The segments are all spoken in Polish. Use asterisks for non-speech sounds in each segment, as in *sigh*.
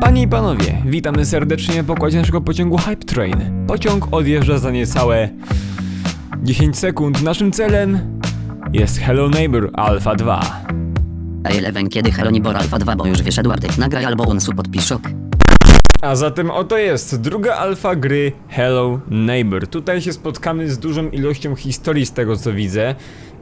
Panie i panowie, witamy serdecznie w pokładzie naszego pociągu Hype Train. Pociąg odjeżdża za niecałe 10 sekund. Naszym celem jest Hello Neighbor Alpha 2. Ej, Eleven, kiedy Helonibor Alpha 2, bo już wyszedł Artek, nagraj albo unsu podpiszok. A zatem oto jest druga alfa gry Hello Neighbor. Tutaj się spotkamy z dużą ilością historii z tego co widzę.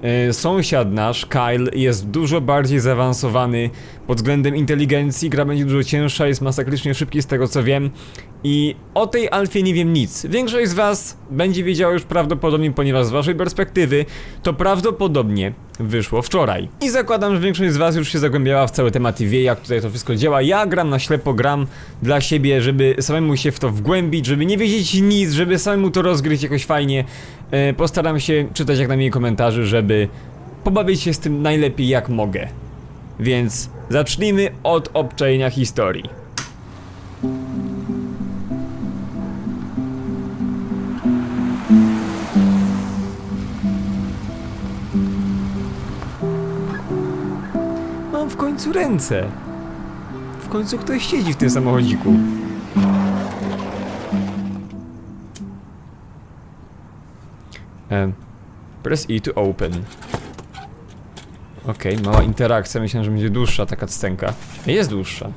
Yy, Sąsiad nasz, Kyle, jest dużo bardziej zaawansowany pod względem inteligencji, gra będzie dużo cięższa, jest masakrycznie szybki z tego co wiem. I o tej alfie nie wiem nic. Większość z was będzie wiedziała już prawdopodobnie, ponieważ z waszej perspektywy to prawdopodobnie wyszło wczoraj. I zakładam, że większość z was już się zagłębiała w cały temat i wie jak tutaj to wszystko działa. Ja gram na ślepo, gram dla siebie, żeby samemu się w to wgłębić, żeby nie wiedzieć nic, żeby samemu to rozgryźć jakoś fajnie. E, postaram się czytać jak najmniej komentarzy, żeby pobawić się z tym najlepiej jak mogę. Więc zacznijmy od obczajenia historii. Końcu ręce. W końcu ktoś siedzi w tym samochodziku. Press E to open. Okej, mała interakcja. Myślałem, że będzie dłuższa taka scenka. Jest dłuższa.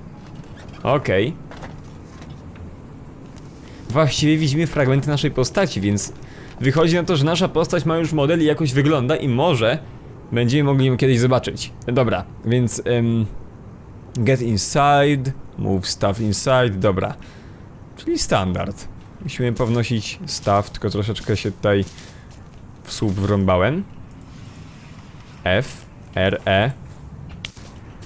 Okej. Właściwie widzimy fragmenty naszej postaci, więc wychodzi na to, że nasza postać ma już model i jakoś wygląda i może będziemy mogli kiedyś zobaczyć. Dobra, więc em, get inside, move stuff inside, dobra. Czyli standard. Musimy pownosić staw, tylko troszeczkę się tutaj w słup wrąbałem. F, R, E.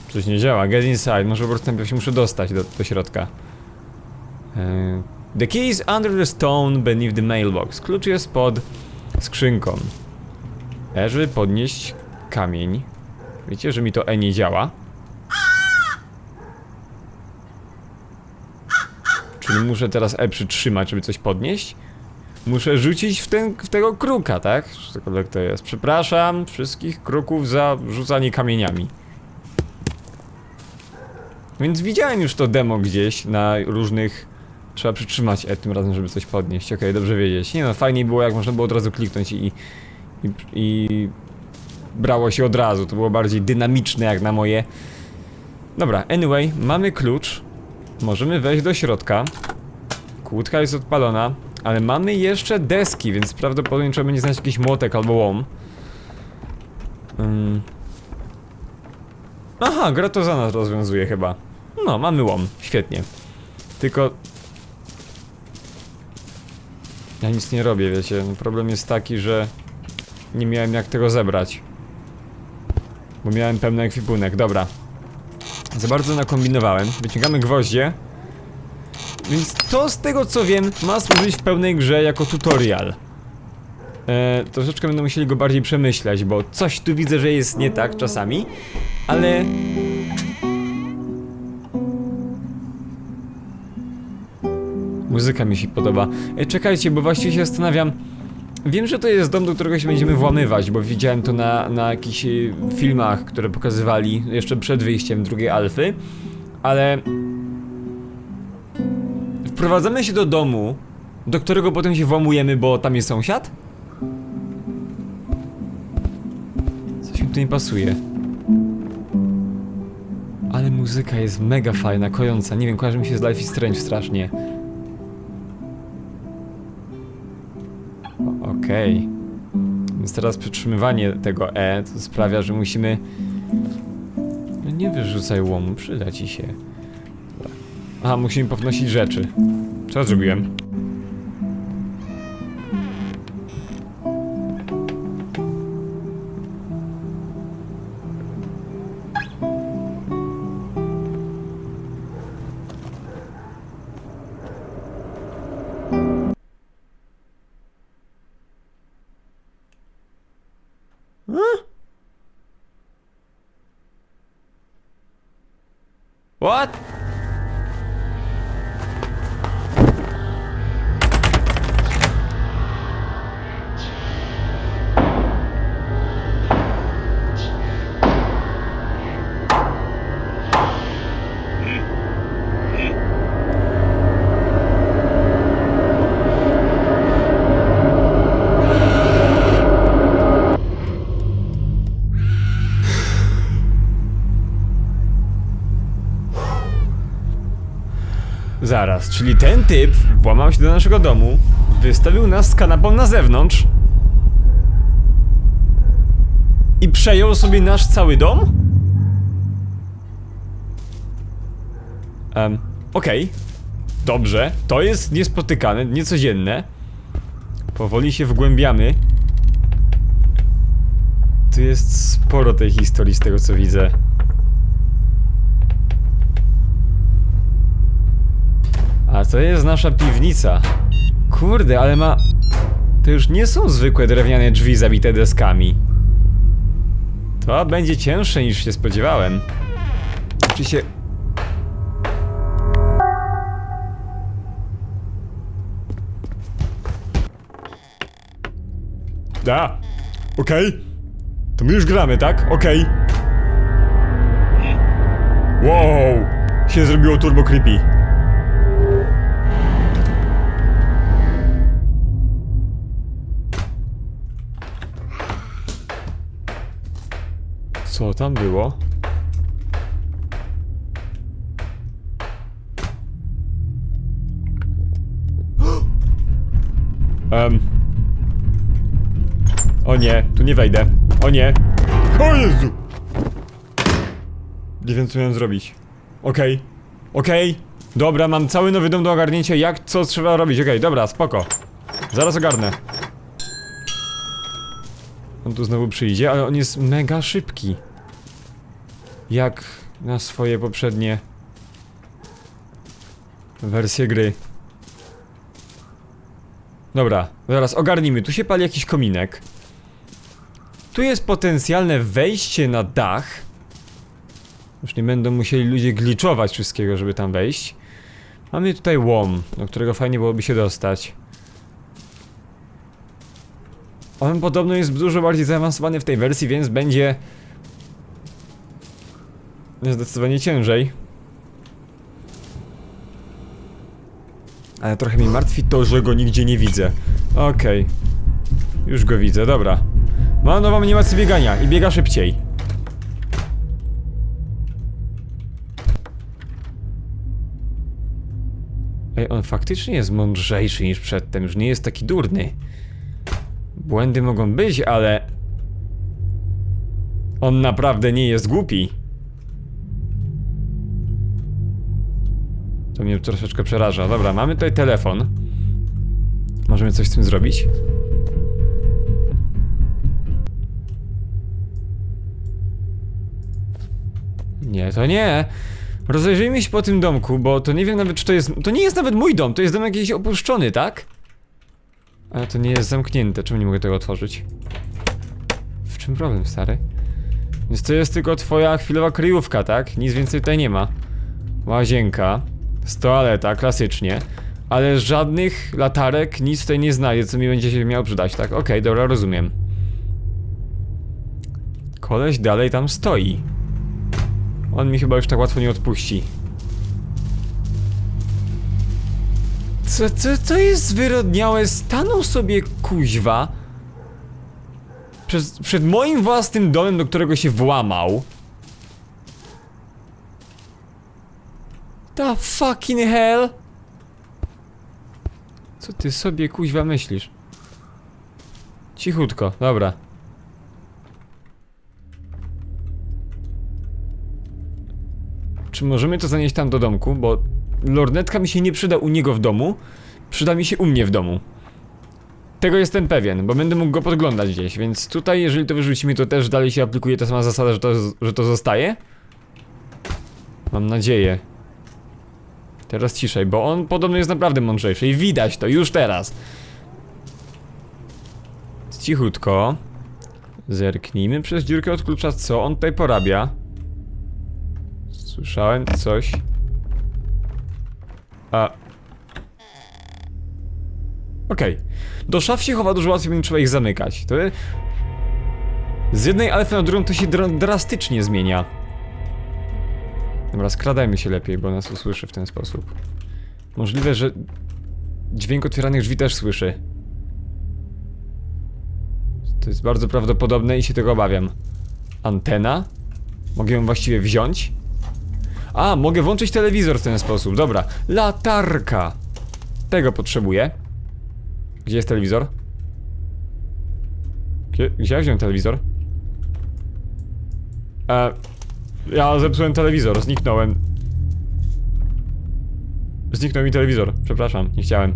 Coś nie działa. Get inside. Może po prostu najpierw się muszę dostać do, do środka. E, The key is under the stone beneath the mailbox. Klucz jest pod skrzynką. Żeby podnieść kamień. Wiecie, że mi to E nie działa? Czyli muszę teraz E przytrzymać, żeby coś podnieść? Muszę rzucić w, ten, w tego kruka, tak? Cokolwiek to jest. Przepraszam wszystkich kruków za rzucanie kamieniami. Więc widziałem już to demo gdzieś na różnych... Trzeba przytrzymać E tym razem, żeby coś podnieść. Okej, dobrze wiedzieć. Nie no, fajniej było jak można było od razu kliknąć i... i, i brało się od razu. To było bardziej dynamiczne jak na moje. Dobra, anyway, mamy klucz. Możemy wejść do środka. Kłódka jest odpalona, ale mamy jeszcze deski, więc prawdopodobnie trzeba będzie znaleźć jakiś młotek albo łom. Ym. Aha, gra to za nas rozwiązuje chyba. No, mamy łom, świetnie. Tylko... Ja nic nie robię, wiecie. Problem jest taki, że nie miałem jak tego zebrać. Bo miałem pełny ekwipunek, dobra. Za bardzo nakombinowałem. Wyciągamy gwoździe. Więc to z tego co wiem ma służyć w pełnej grze jako tutorial. E, troszeczkę będę musieli go bardziej przemyśleć, bo coś tu widzę, że jest nie tak czasami, ale... Muzyka mi się podoba. E, czekajcie, bo właściwie się zastanawiam... Wiem, że to jest dom, do którego się będziemy włamywać, bo widziałem to na, na jakichś y, filmach, które pokazywali jeszcze przed wyjściem drugiej alfy, ale wprowadzamy się do domu, do którego potem się włamujemy, bo tam jest sąsiad? Coś mi tu nie pasuje. Ale muzyka jest mega fajna, kojąca. Nie wiem, kojarzy mi się z Life is Strange strasznie. Okej. Więc teraz przytrzymywanie tego E to sprawia, że musimy... No nie wyrzucaj łomu, przyda ci się. Aha, musimy pownosić rzeczy. Co zrobiłem? What? Zaraz, czyli ten typ włamał się do naszego domu, wystawił nas z kanapą na zewnątrz i przejął sobie nasz cały dom? Um, okej. Dobrze, to jest niespotykane, niecodzienne. Powoli się wgłębiamy. Tu jest sporo tej historii z tego co widzę. To jest nasza piwnica. Kurde, ale ma... To już nie są zwykłe drewniane drzwi zabite deskami. To będzie cięższe niż się spodziewałem. Czy się... Da. Okej. To my już gramy, tak? Okej. Wow. Się zrobiło turbo creepy. Co tam było? Um. O nie, tu nie wejdę. O nie. O Jezu! Nie wiem co miałem zrobić. Okej. Okej. Dobra, mam cały nowy dom do ogarnięcia. Jak, co trzeba robić? Okej, dobra, spoko. Zaraz ogarnę. On tu znowu przyjdzie, ale on jest mega szybki. Jak na swoje poprzednie wersje gry. Dobra, zaraz ogarnijmy. Tu się pali jakiś kominek. Tu jest potencjalne wejście na dach. Już nie będą musieli ludzie gliczować wszystkiego, żeby tam wejść. Mamy tutaj łom, do którego fajnie byłoby się dostać. On podobno jest dużo bardziej zaawansowany w tej wersji, więc będzie zdecydowanie ciężej. Ale trochę mnie martwi to, że go nigdzie nie widzę. Okej. Już go widzę, dobra. Ma nową animację biegania i biega szybciej. On faktycznie jest mądrzejszy niż przedtem, już nie jest taki durny. Błędy mogą być, ale... On naprawdę nie jest głupi. To mnie troszeczkę przeraża. Dobra, mamy tutaj telefon. Możemy coś z tym zrobić? Nie, to nie. Rozejrzyjmy się po tym domku, bo to nie wiem nawet czy to jest... To nie jest nawet mój dom, to jest dom jakiś opuszczony, tak? Ale to nie jest zamknięte, czemu nie mogę tego otworzyć? W czym problem, stary? Więc to jest tylko twoja chwilowa kryjówka, tak? Nic więcej tutaj nie ma. Łazienka. Toaleta, klasycznie. Ale żadnych latarek, nic tutaj nie znajdę, co mi będzie się miało przydać, tak? Okej, dobra, rozumiem. Koleś dalej tam stoi. On mi chyba już tak łatwo nie odpuści. Co, co, co jest zwyrodniałe? Stanął sobie kuźwa przez, przed moim własnym domem, do którego się włamał. The fucking hell? Co ty sobie kuźwa myślisz? Cichutko, dobra. Czy możemy to zanieść tam do domku? Bo lornetka mi się nie przyda u niego w domu, przyda mi się u mnie w domu. Tego jestem pewien, bo będę mógł go podglądać gdzieś, więc tutaj jeżeli to wyrzucimy, to też dalej się aplikuje ta sama zasada, że to, że to zostaje? Mam nadzieję. Teraz ciszej, bo on podobno jest naprawdę mądrzejszy i widać to już teraz. Cichutko. Zerknijmy przez dziurkę od klucza, co on tutaj porabia. Słyszałem coś. A. Okej. Do szaf się chowa dużo łatwiej, będzie trzeba ich zamykać. To... Z jednej alfy na drugą to się dra drastycznie zmienia. Dobra, skradajmy się lepiej, bo nas usłyszy w ten sposób. Możliwe, że dźwięk otwieranych drzwi też słyszy. To jest bardzo prawdopodobne i się tego obawiam. Antena? Mogę ją właściwie wziąć? A, mogę włączyć telewizor w ten sposób. Dobra. Latarka. Tego potrzebuję. Gdzie jest telewizor? Gdzie, ja wziąłem telewizor? E, ja zepsułem telewizor, zniknąłem. Zniknął mi telewizor, przepraszam, nie chciałem.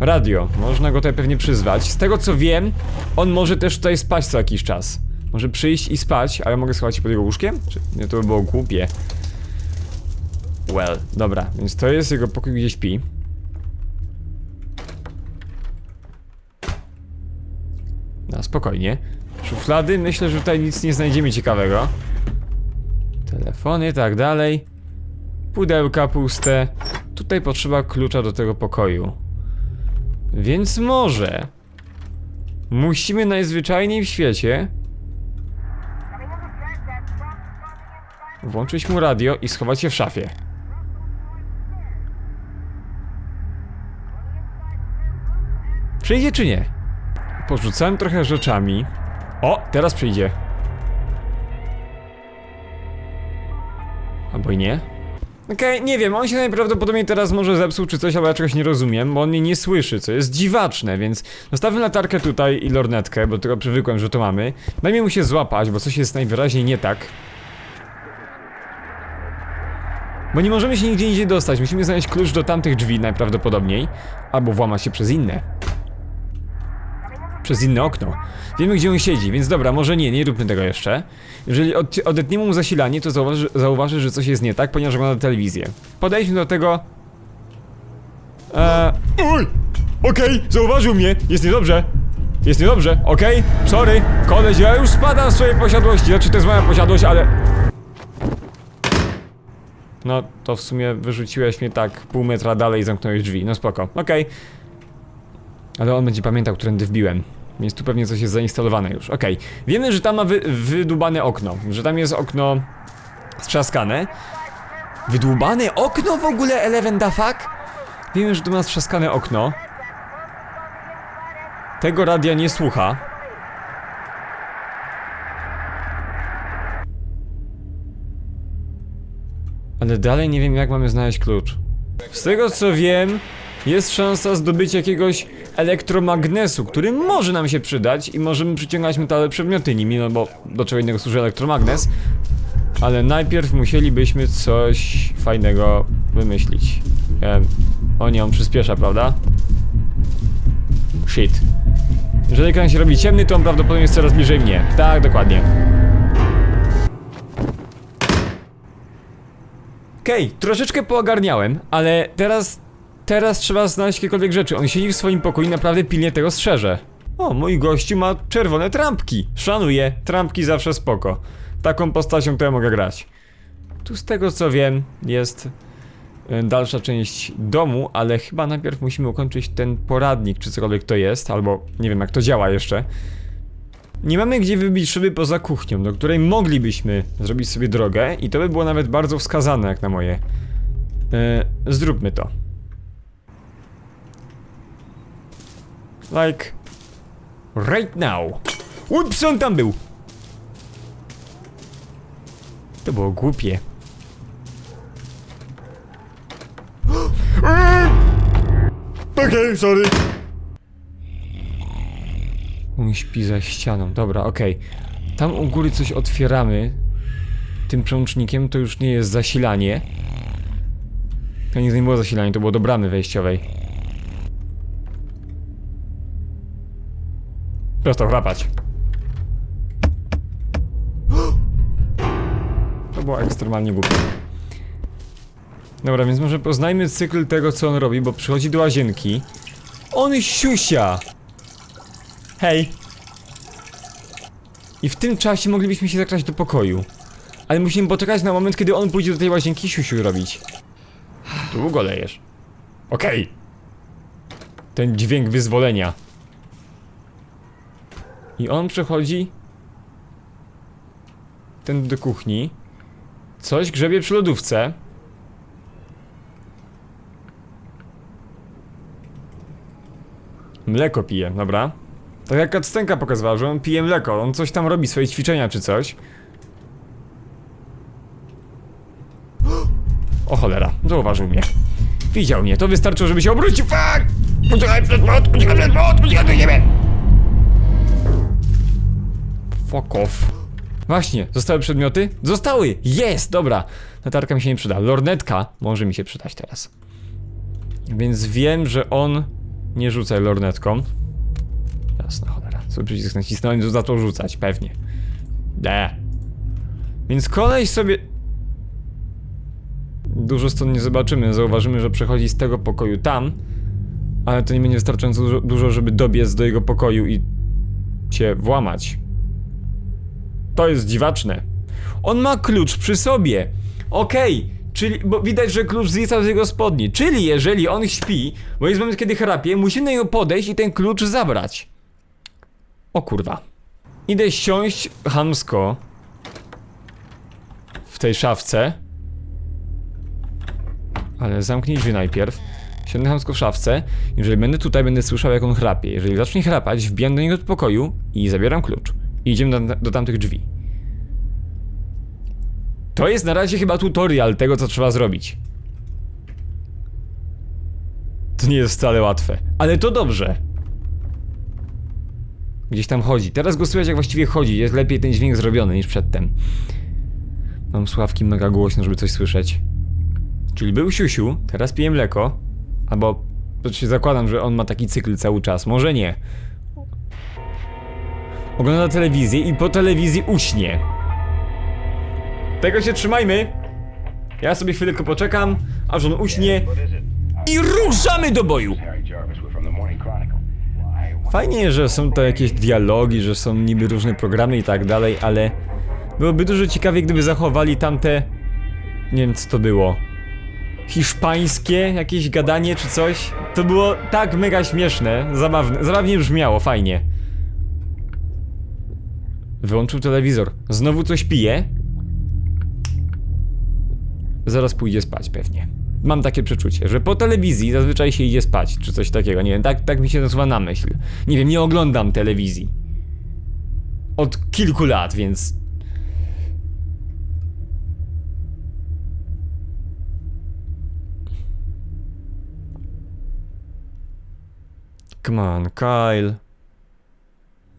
Radio, można go tutaj pewnie przyzwać. Z tego co wiem, on może też tutaj spać co jakiś czas. Może przyjść i spać, a ja mogę schować się pod jego łóżkiem? Czy nie, to by było głupie. Well, dobra, więc to jest jego pokój, gdzie śpi. No, spokojnie. Szuflady, myślę, że tutaj nic nie znajdziemy ciekawego. Telefony, tak dalej. Pudełka puste. Tutaj potrzeba klucza do tego pokoju. Więc może... Musimy najzwyczajniej w świecie... Włączyć mu radio i schować je w szafie. Przyjdzie czy nie? Porzucałem trochę rzeczami. O, teraz przyjdzie. Albo i nie. Okej, nie wiem, on się najprawdopodobniej teraz może zepsuł czy coś, ale ja czegoś nie rozumiem, bo on mnie nie słyszy, co jest dziwaczne, więc zostawmy latarkę tutaj i lornetkę, bo tylko przywykłem, że to mamy. Dajmy mu się złapać, bo coś jest najwyraźniej nie tak. Bo nie możemy się nigdzie indziej dostać, musimy znaleźć klucz do tamtych drzwi najprawdopodobniej, albo włamać się przez inne. Przez inne okno. Wiemy gdzie on siedzi, więc dobra, może nie, nie róbmy tego jeszcze. Jeżeli od, odetniemy mu zasilanie, to zauważy, zauważy, że coś jest nie tak, ponieważ ogląda telewizję. Podejdźmy do tego... Eee... Uj! Okej, zauważył mnie, jest niedobrze. Jest niedobrze, okej, sorry, koleś, ja już spadam z swojej posiadłości, znaczy to jest moja posiadłość, ale... No, to w sumie wyrzuciłeś mnie tak pół metra dalej i zamknąłeś drzwi, no spoko, okej. Ale on będzie pamiętał, którędy wbiłem. Więc tu pewnie coś jest zainstalowane już. Okej. Wiemy, że tam ma wy wydłubane okno. Że tam jest okno strzaskane. Wydłubane okno w ogóle, Eleven the fuck? Wiemy, że tu ma strzaskane okno. Tego radia nie słucha. Ale dalej nie wiem, jak mamy znaleźć klucz. Z tego co wiem, jest szansa zdobycia jakiegoś elektromagnesu, który może nam się przydać i możemy przyciągać metalowe przedmioty nimi, no bo do czego innego służy elektromagnes. Ale najpierw musielibyśmy coś fajnego wymyślić. E, o nie, on przyspiesza, prawda? Shit. Jeżeli ekran się robi ciemny, to on prawdopodobnie jest coraz bliżej mnie. Tak, dokładnie. Okej, troszeczkę poogarniałem, ale teraz Teraz trzeba znaleźć jakiekolwiek rzeczy. On siedzi w swoim pokoju i naprawdę pilnie tego strzeże. O, mój gościu ma czerwone trampki. Szanuję, trampki zawsze spoko. Taką postacią to ja mogę grać. Tu z tego co wiem jest y, dalsza część domu, ale chyba najpierw musimy ukończyć ten poradnik, czy cokolwiek to jest, albo nie wiem jak to działa jeszcze. Nie mamy gdzie wybić szyby poza kuchnią, do której moglibyśmy zrobić sobie drogę i to by było nawet bardzo wskazane jak na moje. Yy, zróbmy to. Like... Right now. Ups, on tam był! To było głupie. Okej, *gasps* okay, sorry. On śpi za ścianą. Dobra, okej. Tam u góry coś otwieramy. Tym przełącznikiem to już nie jest zasilanie. To nie było zasilanie, to było do bramy wejściowej. Prosto chrapać. To było ekstremalnie głupie. Dobra, więc może poznajmy cykl tego, co on robi, bo przychodzi do łazienki. On siusia! Hej! I w tym czasie moglibyśmy się zakraść do pokoju. Ale musimy poczekać na moment, kiedy on pójdzie do tej łazienki siusiu robić. Długo lejesz. Okej. Ten dźwięk wyzwolenia. I on przechodzi ten do kuchni. Coś grzebie przy lodówce. Mleko pije, dobra. Tak jak Kacstenka pokazywała, że on pije mleko, on coś tam robi, swoje ćwiczenia czy coś. O cholera, zauważył mnie. Widział mnie, to wystarczyło, żeby się obrócił. Fuck! Uciekaj przed uciekaj przed uciekaj do siebie! Fuck off. Właśnie, zostały przedmioty? Zostały! Jest! Dobra. Latarka mi się nie przyda. Lornetka może mi się przydać teraz. Więc wiem, że on nie rzuca lornetką. Jasna cholera. Sobie przycisk nacisnąłem, to zaczął rzucać, pewnie. De. Więc koleś sobie... Dużo stąd nie zobaczymy. Zauważymy, że przechodzi z tego pokoju tam. Ale to nie będzie wystarczająco dużo żeby dobiec do jego pokoju i się włamać. To jest dziwaczne. On ma klucz przy sobie. Okej, czyli, bo widać, że klucz zwisał z jego spodni. Czyli jeżeli on śpi, bo jest moment, kiedy chrapie, musimy do niego podejść i ten klucz zabrać. O kurwa. Idę siąść hamsko w tej szafce. Ale zamknij drzwi najpierw. Siądę chamsko w szafce. Jeżeli będę tutaj, będę słyszał jak on chrapie. Jeżeli zacznie chrapać, wbijam do niego do pokoju i zabieram klucz. I idziemy do, do tamtych drzwi. To jest na razie chyba tutorial tego, co trzeba zrobić. To nie jest wcale łatwe. Ale to dobrze. Gdzieś tam chodzi. Teraz go słychać jak właściwie chodzi. Jest lepiej ten dźwięk zrobiony niż przedtem. Mam sławki mega głośno, żeby coś słyszeć. Czyli był siusiu, teraz pije mleko. Albo się zakładam, że on ma taki cykl cały czas. Może nie. Ogląda telewizję i po telewizji uśnie. Tego się trzymajmy. Ja sobie chwilkę poczekam, aż on uśnie i ruszamy do boju. Fajnie, że są to jakieś dialogi, że są niby różne programy i tak dalej, ale byłoby dużo ciekawie, gdyby zachowali tamte. Nie wiem, co to było. Hiszpańskie jakieś gadanie czy coś. To było tak mega śmieszne, zabawne, zabawnie brzmiało, fajnie. Wyłączył telewizor. Znowu coś pije. Zaraz pójdzie spać pewnie. Mam takie przeczucie, że po telewizji zazwyczaj się idzie spać, czy coś takiego. Nie wiem, tak, tak mi się nasuwa na myśl. Nie wiem, nie oglądam telewizji. Od kilku lat, więc. Come on, Kyle.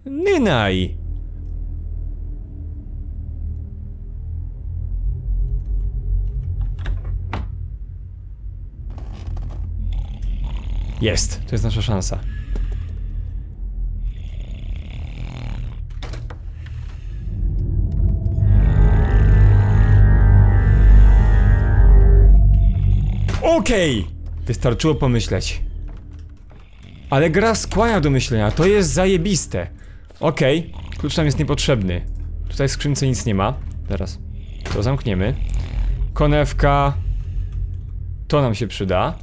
Nynaj! Jest, to jest nasza szansa. Okej! Wystarczyło pomyśleć. Ale gra skłania do myślenia, to jest zajebiste. Okej, klucz nam jest niepotrzebny. Tutaj w skrzynce nic nie ma. Zaraz. To zamkniemy. Konewka. To nam się przyda.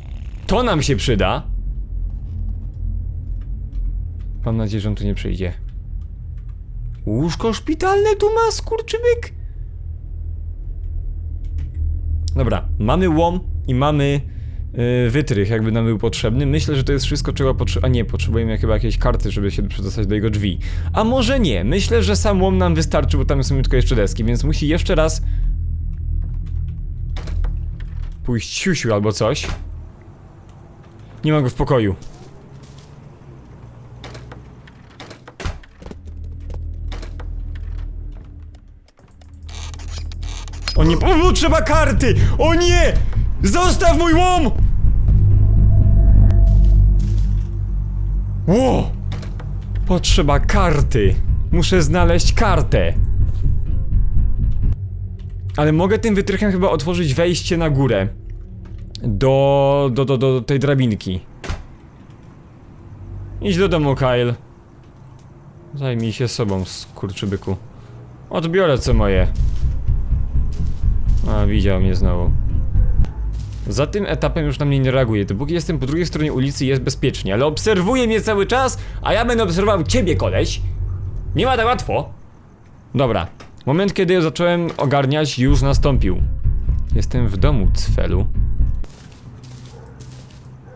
To nam się przyda. Mam nadzieję, że on tu nie przyjdzie. Łóżko szpitalne tu ma skurczybyk? Dobra, mamy łom i mamy yy, wytrych, jakby nam był potrzebny. Myślę, że to jest wszystko, czego potrzebujemy. A nie, potrzebujemy chyba jakiejś karty, żeby się przedostać do jego drzwi. A może nie? Myślę, że sam łom nam wystarczy, bo tam są tylko jeszcze deski, więc musi jeszcze raz pójść siusiu albo coś. Nie ma go w pokoju. O, trzeba karty! O nie! Zostaw mój łom! Ło! Potrzeba karty. Muszę znaleźć kartę. Ale mogę tym wytrychem chyba otworzyć wejście na górę. Do, do, do, do tej drabinki. Idź do domu, Kyle. Zajmij się sobą, skurczybyku. Odbiorę co moje. A, widział mnie znowu. Za tym etapem już na mnie nie reaguje. Dopóki jestem po drugiej stronie ulicy jest bezpiecznie, ale obserwuje mnie cały czas, a ja będę obserwował ciebie, koleś. Nie ma tak łatwo. Dobra. Moment, kiedy zacząłem ogarniać, już nastąpił. Jestem w domu, Cfelu.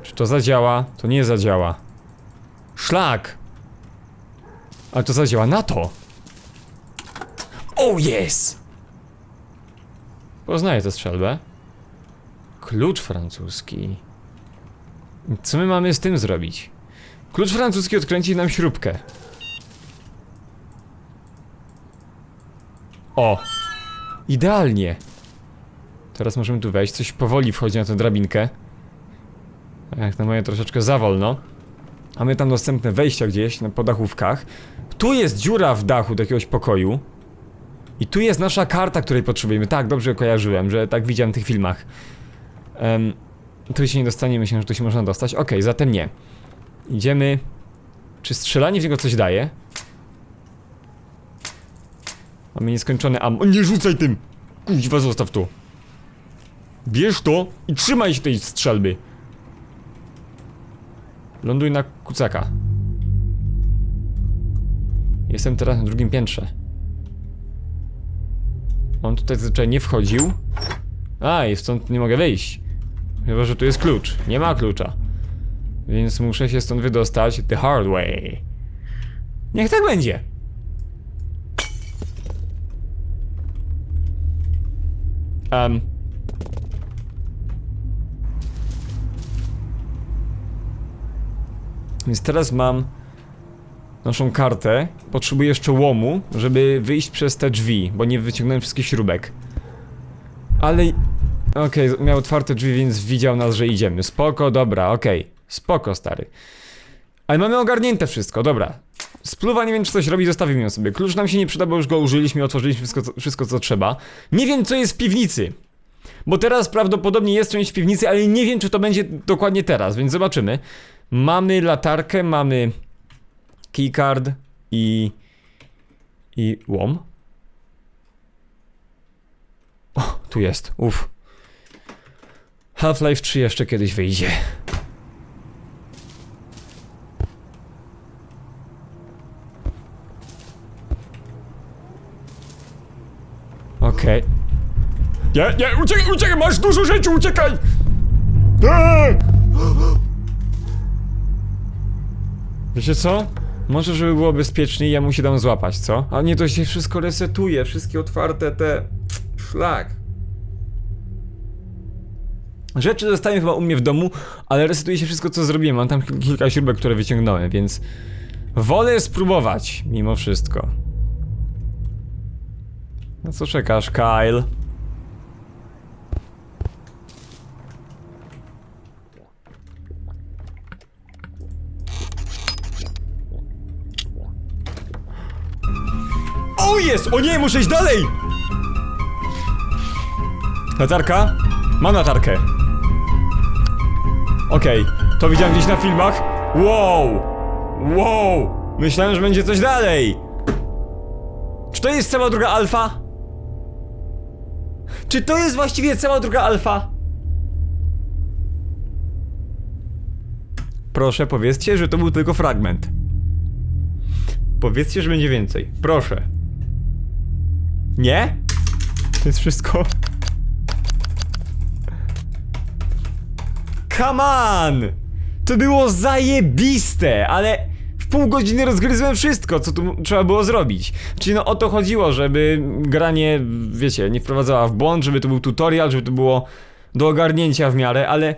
Czy to zadziała? To nie zadziała. Szlak! Ale to zadziała na to. Oh yes! Poznaję tę strzelbę. Klucz francuski. Co my mamy z tym zrobić? Klucz francuski odkręci nam śrubkę. O! Idealnie! Teraz możemy tu wejść, coś powoli wchodzi na tę drabinkę. Jak na moje troszeczkę za wolno. Mamy tam dostępne wejścia gdzieś na podachówkach. Tu jest dziura w dachu do jakiegoś pokoju. I tu jest nasza karta, której potrzebujemy. Tak, dobrze kojarzyłem, że tak widziałem w tych filmach. Um, tu się nie dostanie, myślę, że tu się można dostać. Okej, zatem nie. Idziemy. Czy strzelanie w niego coś daje? Mamy nieskończone am... O, nie rzucaj tym! Kuźwa, zostaw to. Bierz to i trzymaj się tej strzelby. Ląduj na kucaka. Jestem teraz na drugim piętrze. On tutaj zazwyczaj nie wchodził. A, i stąd nie mogę wyjść. Chyba, że tu jest klucz. Nie ma klucza. Więc muszę się stąd wydostać the hard way. Niech tak będzie. Um. Więc teraz mam naszą kartę. Potrzebuję jeszcze łomu, żeby wyjść przez te drzwi, bo nie wyciągnąłem wszystkich śrubek. Ale... Okej, miał otwarte drzwi, więc widział nas, że idziemy. Spoko, dobra, okej. Spoko, stary. Ale mamy ogarnięte wszystko, dobra. Spluwa nie wiem, czy coś robi, zostawimy ją sobie. Klucz nam się nie przyda, bo już go użyliśmy, otworzyliśmy wszystko, co- wszystko, co trzeba. Nie wiem, co jest w piwnicy. Bo teraz prawdopodobnie jest część piwnicy, ale nie wiem, czy to będzie dokładnie teraz, więc zobaczymy. Mamy latarkę, mamy keycard i... i łom. O, tu jest, uff. Half-Life 3 jeszcze kiedyś wyjdzie. Okej. Nie, nie, uciekaj, uciekaj, masz dużo rzeczy, uciekaj! Eee! Wiecie co? Może żeby było bezpieczniej, ja mu się dam złapać, co? A nie, to się wszystko resetuje, wszystkie otwarte te... Szlak. Rzeczy zostają chyba u mnie w domu, ale resetuje się wszystko, co zrobiłem. Mam tam kil- kilka śrubek, które wyciągnąłem, więc... Wolę spróbować, mimo wszystko. No co czekasz, Kyle? Jest! O nie, muszę iść dalej! Latarka? Mam latarkę. Okej, to widziałem gdzieś na filmach. Wow! Wow! Myślałem, że będzie coś dalej! Czy to jest cała druga alfa? Czy to jest właściwie cała druga alfa? Proszę, powiedzcie, że to był tylko fragment. Powiedzcie, że będzie więcej. Proszę. Nie? To jest wszystko? Come on! To było zajebiste, ale w pół godziny rozgryzłem wszystko, co tu trzeba było zrobić. Czyli no o to chodziło, żeby granie, wiecie, nie wprowadzała w błąd, żeby to był tutorial, żeby to było do ogarnięcia w miarę, ale...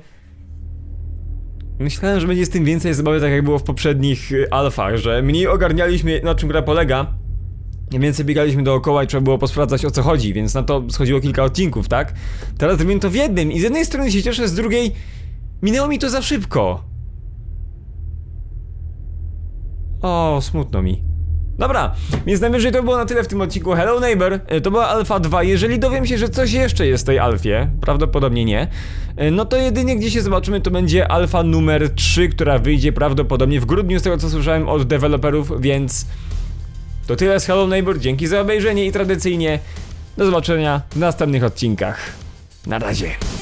Myślałem, że będzie z tym więcej zabawy, tak jak było w poprzednich y, alfach, że mniej ogarnialiśmy na czym gra polega, więcej biegaliśmy dookoła i trzeba było posprawdzać o co chodzi, więc na to schodziło kilka odcinków, tak? Teraz zrobiłem to w jednym i z jednej strony się cieszę, z drugiej minęło mi to za szybko. O, smutno mi. Dobra, więc najwyżej to było na tyle w tym odcinku Hello Neighbor. E, To była Alfa 2. Jeżeli dowiem się, że coś jeszcze jest w tej Alfie, prawdopodobnie nie, e, no to jedynie gdzie się zobaczymy to będzie Alfa numer 3, która wyjdzie prawdopodobnie w grudniu z tego co słyszałem od deweloperów, więc to tyle z Hello Neighbor, dzięki za obejrzenie i tradycyjnie do zobaczenia w następnych odcinkach. Na razie.